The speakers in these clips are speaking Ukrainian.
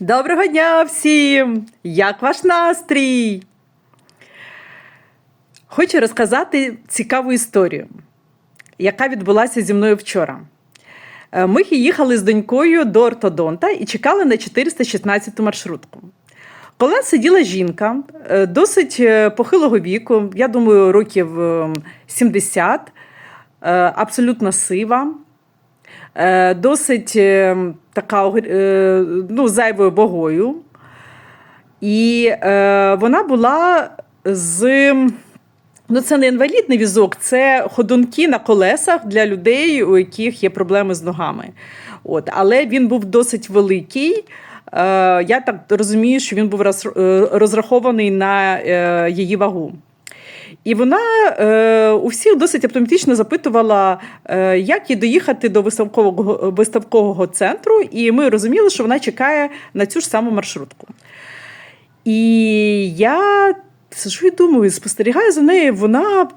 Доброго дня всім! Як ваш настрій? Хочу розказати цікаву історію, яка відбулася зі мною вчора. Е, Ми їхали з донькою до ортодонта і чекали на 416 маршрутку. Коли сиділа жінка е, досить е, похилого віку, я думаю, років е, 70, е, абсолютно сива, досить е, така е, ну, зайвою вагою. І е, вона була з. Ну, це не інвалідний візок, це ходунки на колесах для людей, у яких є проблеми з ногами. От, але він був досить великий. Е, я так розумію, що він був е, розрахований на е, її вагу. І вона е, у всіх досить автоматично запитувала, е, як їй доїхати до виставкового, виставкового центру, і ми розуміли, що вона чекає на цю ж саму маршрутку. І я сижу і думаю, спостерігаю за нею, вона.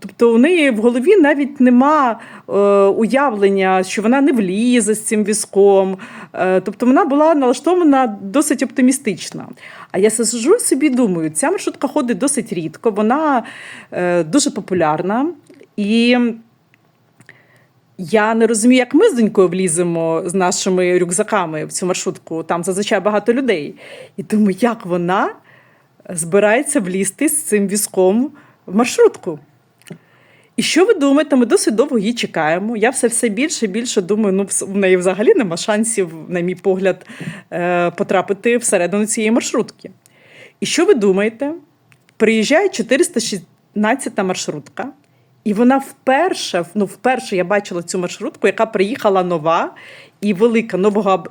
Тобто у неї в голові навіть нема е, уявлення, що вона не влізе з цим візком. Е, тобто вона була налаштована досить оптимістично. А я сижу собі думаю, ця маршрутка ходить досить рідко, вона е, дуже популярна. І я не розумію, як ми з донькою вліземо з нашими рюкзаками в цю маршрутку. Там зазвичай багато людей. І думаю, як вона збирається влізти з цим візком в маршрутку. І що ви думаєте? Ми досить довго її чекаємо. Я все все більше і більше думаю, ну в неї взагалі нема шансів, на мій погляд, е, потрапити всередину цієї маршрутки. І що ви думаєте? Приїжджає 416 маршрутка, і вона вперше, ну, вперше я бачила цю маршрутку, яка приїхала нова і велика нового.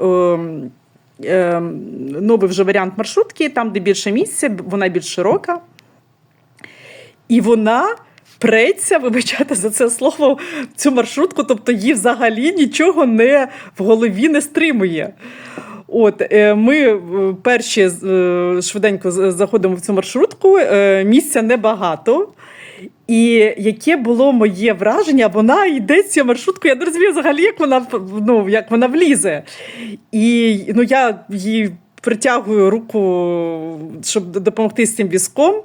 ем, Новий вже варіант маршрутки, там, де більше місця, вона більш широка. І вона преться, вибачайте за це слово, цю маршрутку, тобто їй взагалі нічого не в голові не стримує. От е, ми е, перші е, швиденько заходимо в цю маршрутку, місця небагато. І яке було моє враження, вона йде цю маршрутку. Я не розумію взагалі, як вона ну, як вона влізе. І ну, я їй притягую руку, щоб допомогти з цим візком.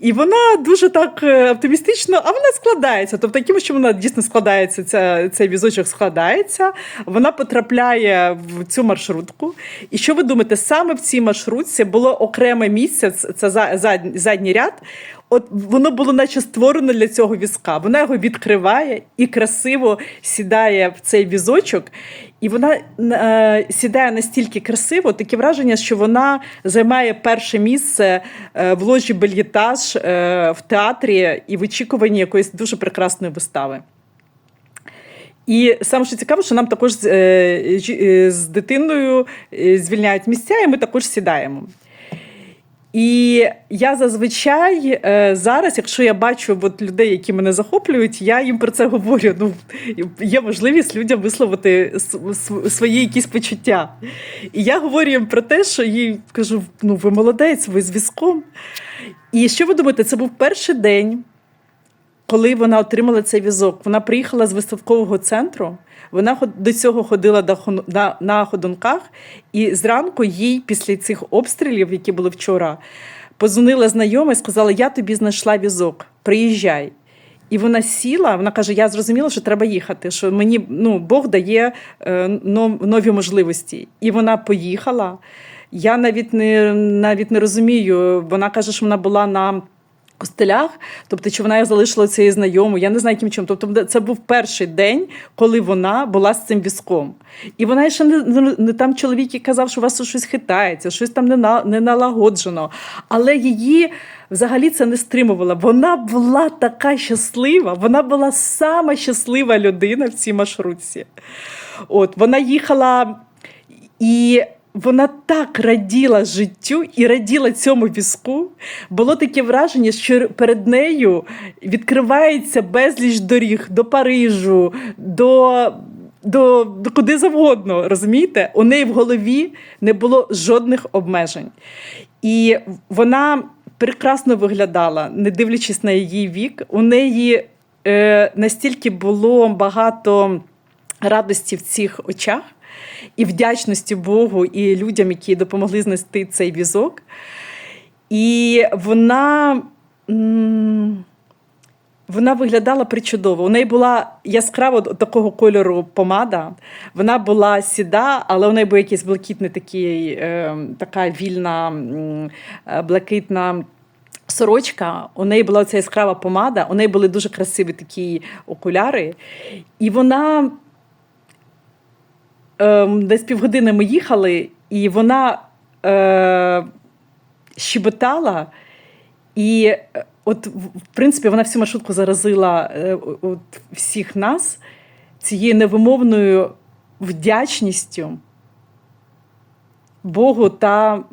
І вона дуже так е, оптимістично, а вона складається. Тобто, таким, що вона дійсно складається, ця, цей візочок складається, вона потрапляє в цю маршрутку. І що ви думаєте, саме в цій маршрутці було окреме місце, це це за- зад- задній ряд. От воно було наче створено для цього візка. Вона його відкриває і красиво сідає в цей візочок. І вона е, сідає настільки красиво, таке враження, що вона займає перше місце е, в ложі бельєтаж е, в театрі і в очікуванні якоїсь дуже прекрасної вистави. І саме що цікаво, що нам також з, е, е, з дитиною звільняють місця, і ми також сідаємо. І я зазвичай е, зараз, якщо я бачу от людей, які мене захоплюють, я їм про це говорю. Ну, є можливість людям висловити свої якісь почуття. І я говорю їм про те, що їй кажу: ну, ви молодець, ви зв'язком. І що ви думаєте, це був перший день, коли вона отримала цей візок. Вона приїхала з виставкового центру. Вона до цього ходила на, на ходунках, і зранку їй, після цих обстрілів, які були вчора, позвонила знайома і сказала: Я тобі знайшла візок, приїжджай. І вона сіла, вона каже: Я зрозуміла, що треба їхати, що мені ну, Бог дає е, нові можливості. І вона поїхала. Я навіть не, навіть не розумію. Вона каже, що вона була на костелях, тобто, чи вона залишила цією знайомою, я не знаю, яким чином. Тобто, це був перший день, коли вона була з цим візком. І вона ще не, не, не там чоловік який казав, що у вас щось хитається, щось там не, на, не налагоджено. Але її взагалі це не стримувало. Вона була така щаслива, вона була сама щаслива людина в цій маршрутці. От, вона їхала і. Вона так раділа життю і раділа цьому візку. Було таке враження, що перед нею відкривається безліч доріг до Парижу, до, до, до куди завгодно. Розумієте? У неї в голові не було жодних обмежень. І вона прекрасно виглядала, не дивлячись на її вік. У неї е, настільки було багато радості в цих очах. І вдячності Богу і людям, які допомогли знести цей візок. І вона. вона виглядала причудово. У неї була яскраво такого кольору помада. Вона була сіда, але у неї був якийсь блакитний такий, е, така вільна е, блакитна. Сорочка, у неї була ця яскрава помада, у неї були дуже красиві такі окуляри. І вона е, десь півгодини ми їхали, і вона е, щебетала. І е, от, в принципі, вона всю маршрутку заразила е, от, всіх нас цією невимовною вдячністю Богу та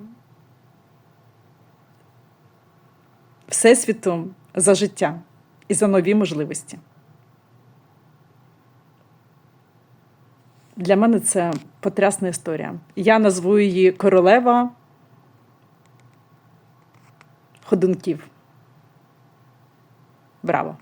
Всесвіту за життя і за нові можливості. Для мене це потрясна історія. Я назву її королева ходунків. Браво!